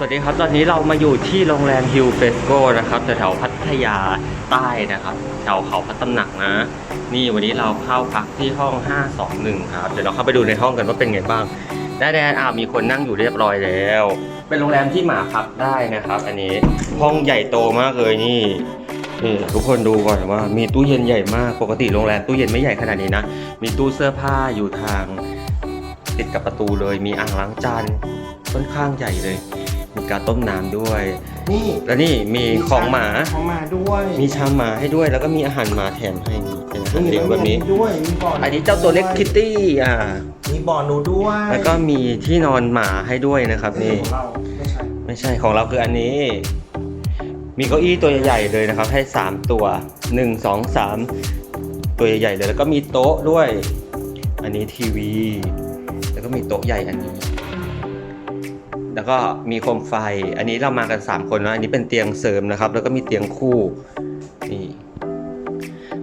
สวัสดีครับ ตอนนี้เรามาอยู่ที่โรงแรมฮิลเฟสโกนะครับแถวพัทยาใต้นะครับ แถวเขาพัฒหนักนะ นี่วันนี้เราเข้าพักที่ห้อง 521 ครับ เดี๋ยวเราเข้าไปดูในห้องกันว่าเป็นไงบ้างได้แดนอ่ามีคนนั่งอยู่เรียบร้อยแล้ว เป็นโรงแรมที่หมาพักได้นะครับ อันนี้ห้องใหญ่โตมากเลยนี่นี่ทุกคนดูก่อนว่ามีตู้เย็นใหญ่มากปกติโรงแรมตู้เย็นไม่ใหญ่ขนาดนี้นะ มีตู้เสื้อผ้าอยู่ทางติดกับประตูเลย มีอ่างล้างจานค่อนข้างใหญ่เลย การต้มน้ำด้วย นี่แล้วนี่มีของหมา ของหมาด้วยมีชามหมาให้ด้วย แล้วก็มีอาหารหมาแถมให้นี่เป็นอาหารเลี้ยงแบบนี้มีด้วยมีบ่ออันนี้เจ้าตัวเล็กคิตตี้อ่า มีบ่อหนูด้วยแล้วก็มีที่นอนหมาให้ด้วยนะครับนี่ ของเราไม่ใช่ไม่ใช่ของเราคืออันนี้ มีเก้าอี้ตัวใหญ่ๆเลยนะครับ ให้ 3 ตัว 1 2 3 ตัวใหญ่ๆเลย แล้วก็มีโต๊ะด้วย อันนี้ทีวี แล้วก็มีโต๊ะใหญ่อันนี้ แล้วก็มีโคมไฟ อันนี้เรามากัน 3 คนนะอันนี้เป็นเตียงเสริมนะครับ แล้วก็มีเตียงคู่นี่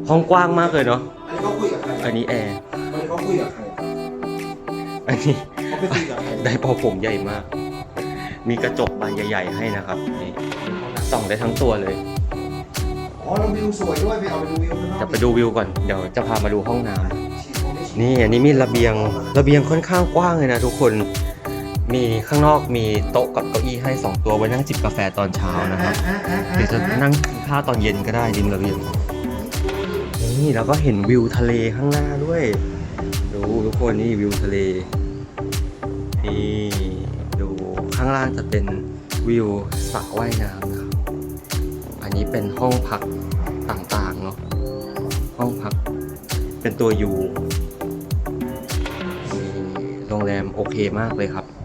ห้องกว้างมากเลยเนาะอันนี้เขาคุยกับใครอันนี้แอร์อันนี้เขาคุยกับใครอันนี้เขาไปคุยกับใครได้พอผมใหญ่มาก มีกระจกบานใหญ่ ๆ ให้นะครับนี่ส่องได้ทั้งตัวเลยอ๋อแล้ววิวสวยด้วยไปเอาไปดูวิวข้างนอกจะไปดูวิวก่อนเดี๋ยวจะพามาดูห้องน้ำฉีดโฟมไม่ฉีดนี่อันนี้มีระเบียงระเบียงค่อนข้างกว้างเลยนะทุกคน มีข้างนอกมีโต๊ะกับเก้าอี้ให้ 2 ตัวไว้นั่งจิบกาแฟตอนเช้านะครับอ่อ่อ่าเดี๋ยวจะนั่งกินข้าวตอนเย็นก็ได้ริมระเบียงนี่แล้วก็เห็นวิวทะเลข้างหน้าด้วย ดูทุกคนนี่วิวทะเลนี่ดูข้างล่างจะเป็นวิวสระว่ายน้ำนะครับอันนี้เป็นห้องพักต่างๆเนาะห้องพักเป็นตัวยูนี่โรงแรมโอเคมากเลยครับเ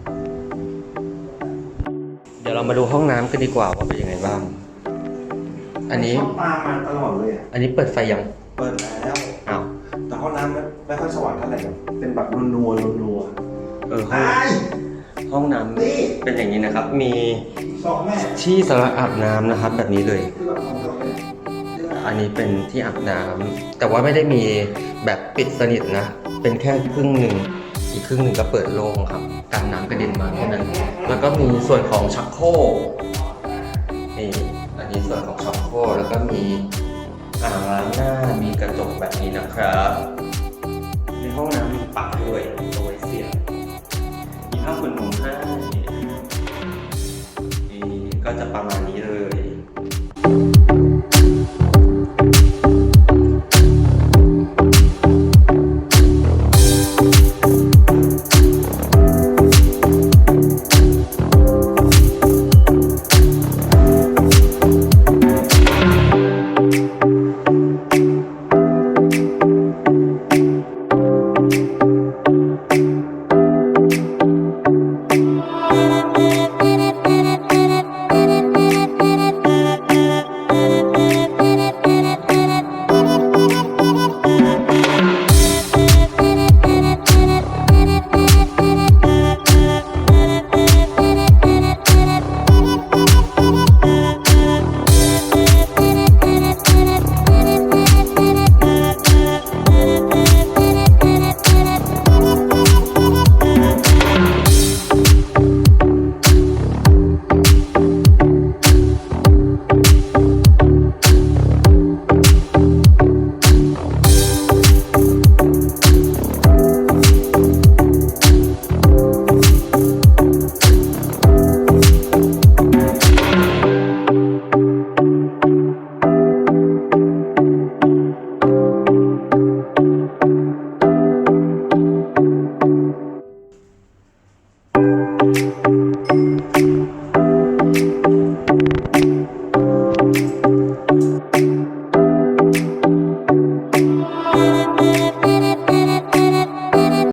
ดี๋ยวเรามาดูห้องน้ำกันดีกว่าว่าเป็นยังไงบ้าง อันนี้ชอบตามมาตลอดเลยอะอันนี้เปิดไฟยัง เปิดแล้ว อ้าว แต่ห้องน้ำไม่ไม่ค่อยสว่างเท่าไหร่ครับเป็นแบบนัวๆนัวเออ ๆห้องไอ้ห้องน้นี่ำเป็นอย่างนี้นะครับ มีสองแม่ที่สำหรับอาบน้ำนะครับ แบบนี้เลย คือแบบของเราเลยอันนี้เป็นที่อาบน้ำแต่ว่าไม่ได้มีแบบปิดสนิทนะ เป็นแค่ครึ่งหนึ่ง อีกครึ่งหนึ่งก็เปิดโล่งครับกันน้ำกระเด็นมาเท่นั้นแล้วก็มีส่วนของชักโครกนี่อันนี้ส่วนของชักโครกแล้วก็มีอ่างล้างหน้ามีกระจกแบบนี้นะครับ ในห้องน้ำมีปลั๊กด้วยเอาไว้เสียบมีผ้าขนหนูให้นี่ก็จะประมาณนี้เลย